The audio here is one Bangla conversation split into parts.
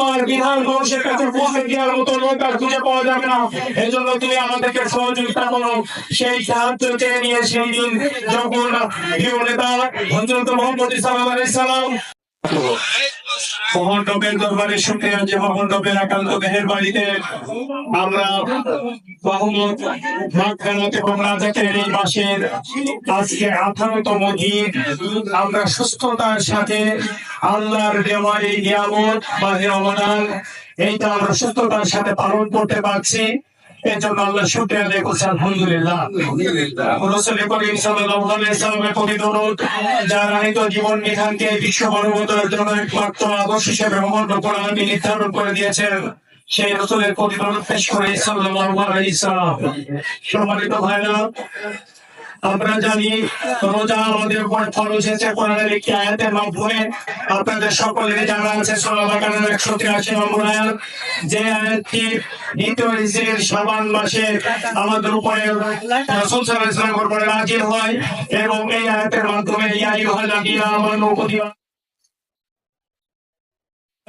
তোমার বিধান মানুষের কাছে পৌঁছে দেওয়ার মতো আর খুঁজে পাওয়া যাবে না। এজন্য তুমি আমাদেরকে সহযোগিতা করো। সেই সাহায্য চেয়ে নিয়ে সেই দিন যখন নেতা হজরত মোহাম্মদ সাল্লাম দরবারে একান্ত বাড়িতে আমরা এই মাসের আজকে আঠারোতম দিন। আমরা সুস্থতার সাথে আল্লাহর দেওয়া এই নিয়ামত বা রমাদান এইটা আমরা সুস্থতার সাথে পালন করতে পারছি। জন্য আল্লাহ শুক্রিয়া আদায় করছি আলহামদুলিল্লাহ। করিম সাল্লাল্লাহু আলাইহি সাল্লামের প্রতি দরুদ যার রাহিত জীবন বিধানকে বিশ্ব মানবতার জন্য একমাত্র আদর্শ হিসেবে মহান নির্ধারণ করে দিয়েছেন সেই রসুলের প্রতি দরুদ পেশ করে সাল্লাল্লাহু আলাইহি সাল্লাম। সম্মানিত ভাইরা আমরা জানি রোজা আমাদের উপর ফরজ হয়েছে কোরআনের একটি আয়াতের মাধ্যমে আপনাদের সকলের জানা আছে সোনা বাগানের একশো তিরাশি নম্বর আয়াত, যে আয়াতটি দ্বিতীয় হিজরির সাবান মাসে আমাদের উপরে রাসূল সাল্লাল্লাহু আলাইহি উপরে নাযিল হয় এবং এই আয়াতের মাধ্যমে ইয়া আইয়ুহাল্লাযীনা আমানু কুতিবা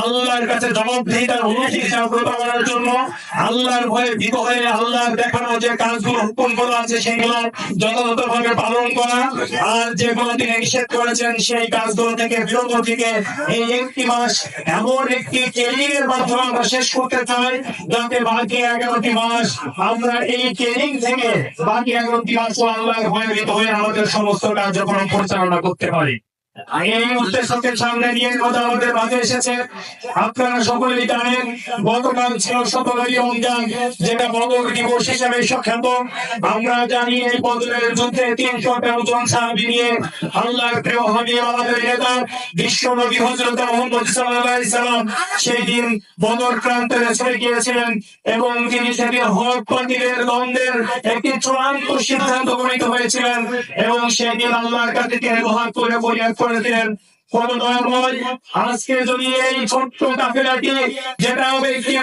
আল্লাহর কাছে জবাবদিহিতার অনুমতি জাগ্রত করার জন্য আল্লাহর ভয়ে ভীত হয়ে আল্লাহর দেখানো যে কাজগুলো হুকুম করা আছে সেগুলো যথাযথভাবে পালন করা। আর যেগুলো তিনি নিষেধ করেছেন, সেই কাজগুলো থেকে বিরত থেকে এই একটি মাস এমন একটি ট্রেনিং এর মাধ্যমে আমরা শেষ করতে চাই, যাতে বাকি এগারোটি মাস আমরা এই ট্রেনিং থেকে বাকি এগারোটি মাস আল্লাহর ভয়ে ভীত হয়ে আমাদের সমস্ত কার্যক্রম পরিচালনা করতে পারি। যেটা বদর দিবস হিসেবে সুখ্যাত। আমরা জানি এই বদরের যুদ্ধে তিনশো তেরো জন সাহাবি নিয়ে আল্লাহর প্রিয় হাবিব আমাদের নেতা বিশ্ব নবী হজরত মোহাম্মদ সাল্লাম সেই দিন বদর প্রান্তরে ছেড়ে গিয়েছিলেন এবং তিনি সেদিন হক বাতিলের দ্বন্দ্বের একটি চূড়ান্ত সিদ্ধান্ত গণিত হয়েছিলেন এবং সেদিন আল্লাহর কাছে তিনি করে বলিয়া করেছিলেন আজকে যদি এই ছোট্ট কাফেলাটি যেটা একটি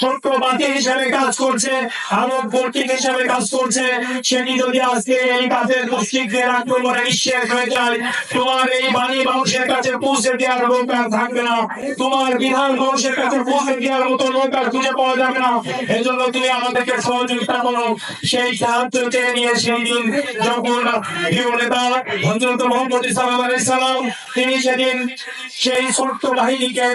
ছোট্ট বাতি হিসেবে কাজ করছে আরব কর্তৃক হিসেবে কাজ করছে, সেটি যদি আজকে এই কাজের মুসলিকদের আক্রমণে নিঃশেষ হয়ে যায়। তোমার এই বাণী মানুষের কাছে পৌঁছে দেওয়ার লোক থাকবে না। তোমার বিধান মানুষের কাছে পৌঁছে দেওয়ার মতো লোক খুঁজে পাওয়া যাবে না। এই জন্য তুমি আমাদেরকে সহযোগিতা করো। সেই সাহায্য চেয়ে নিয়ে সেই দিন যখন নেতা হজরত মোহাম্মদ সাল্লাম তিনি সেদিন সেই ছোট্ট বাহিনীকে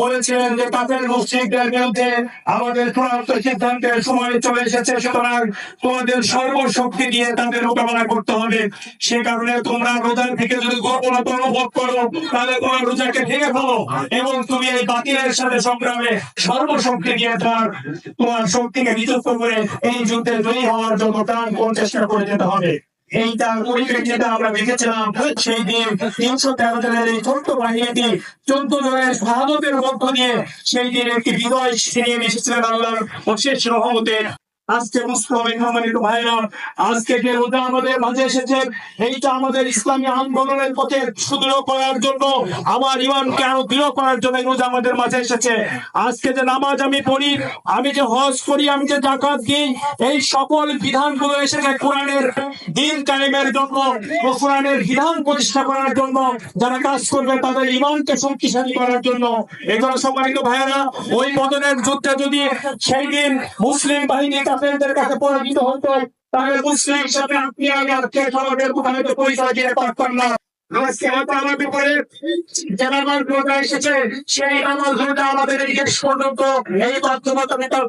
বলেছিলেন যে কাফের মুসলিকদের বিরুদ্ধে আমাদের চূড়ান্ত সিদ্ধান্তের সময় চলে এসেছে, সুতরাং তোমাদের সর্বশক্তি দিয়ে তাদের মোকাবেলা করতে হবে। সে কারণে তোমরা রোজার থেকে যদি দুর্বলতা অনুভব করো, তাহলে তোমার রোজাকে ভেঙে ফেলো এবং তুমি এই বাতিলের সাথে সংগ্রামে সর্বশক্তি দিয়ে তার, তোমার শক্তিকে নিযুক্ত করে এই যুদ্ধে জয়ী হওয়ার জন্য প্রাণপণ চেষ্টা করে যেতে হবে। এইটা পরিপ্রেক্ষিতে আমরা দেখেছিলাম সেই দিন তিনশো তেরো জনের এই ছোট্ট বাহিনীটি চোদ্দ জনের শাহাদতের মধ্য দিয়ে সেই দিন একটি বিজয় ছিনিয়ে নিয়ে এসেছিলেন আল্লাহর অশেষ রহমতে। আজকে মুসলিম সম্মানিত ভাইরা আজকে যে রোজা আমাদের মাঝে এসেছে, এইটা আমাদের ইসলামী আন্দোলনের পথে সুদৃঢ় করার জন্য আমার ইমানকে আরও দৃঢ় করার জন্য রোজা আমাদের মাঝে এসেছে। আজকে যে নামাজ আমি পড়ি, আমি যে হজ করি, আমি যে জাকাত দিই, এই সকল বিধানগুলো এসেছে কোরআনের দিন কায়েমের জন্য কোরআনের বিধান প্রতিষ্ঠা করার জন্য। যারা কাজ করবে, তাদের ইমানকে শক্তিশালী করার জন্য। এগুলো সম্মানিত ভাইয়েরা, ওই বদনের যুদ্ধে যদি সেই দিন মুসলিম বাহিনী কাফেরদের কাছে পরাজিত হতো তাহলে মুসলিম হিসাবে আপনি আমি আজকে সমাজের কোথায় তো পরিচয় দিয়ে পারতাম না। আমার এসেছে, সেই আমার আমাদের এই পর্যন্ত এই মেটা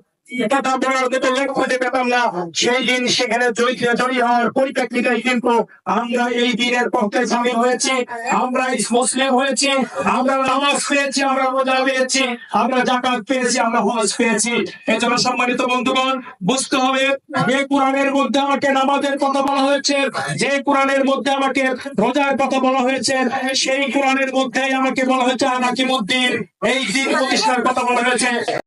সম্মানিত বন্ধুগণ বুঝতে হবে যে কোরআনের মধ্যে আমাকে নামাজের কথা বলা হয়েছে যে কোরআনের মধ্যে আমাকে রোজার কথা বলা হয়েছে সেই কোরআনের মধ্যেই আমাকে বলা হয়েছে আনাকিমুদ্দিন এই দিন প্রতিষ্ঠার কথা বলা হয়েছে।